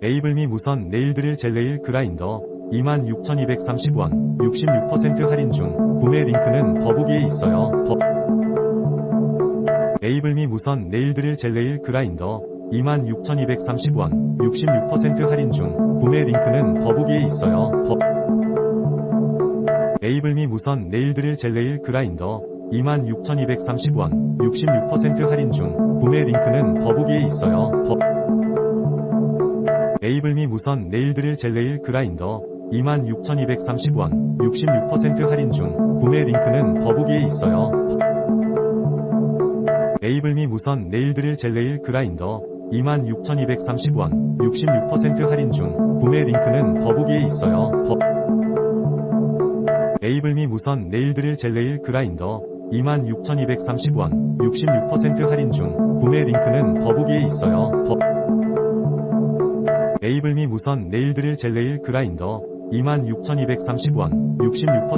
에이블미 무선 네일 드릴 젤네일 그라인더 26,230원 66% 할인 중 구매 링크는 더보기에 있어요. 더... 에이블미 무선 네일 드릴 젤네일 그라인더 26,230원 66% 할인 중 구매 링크는 더보기에 있어요. 더... 에이블미 무선 네일 드릴 젤네일 그라인더 26,230원 66% 할인 중 구매 링크는 더보기에 있어요. 더... 에이블미 무선 네일 드릴 젤네일 그라인더 26,230원 66% 할인 중 구매 링크는 더보기에 있어요. 에이블미 무선 네일 드릴 젤네일 그라인더 26,230원 66% 할인 중 구매 링크는 더보기에 있어요. 더... 에이블미 무선 네일 드릴 젤네일 그라인더 26,230원 66% 할인 중 구매 링크는 더보기에 있어요. 더... 에이블미 무선 네일 드릴 젤네일 그라인더 26,230원 66%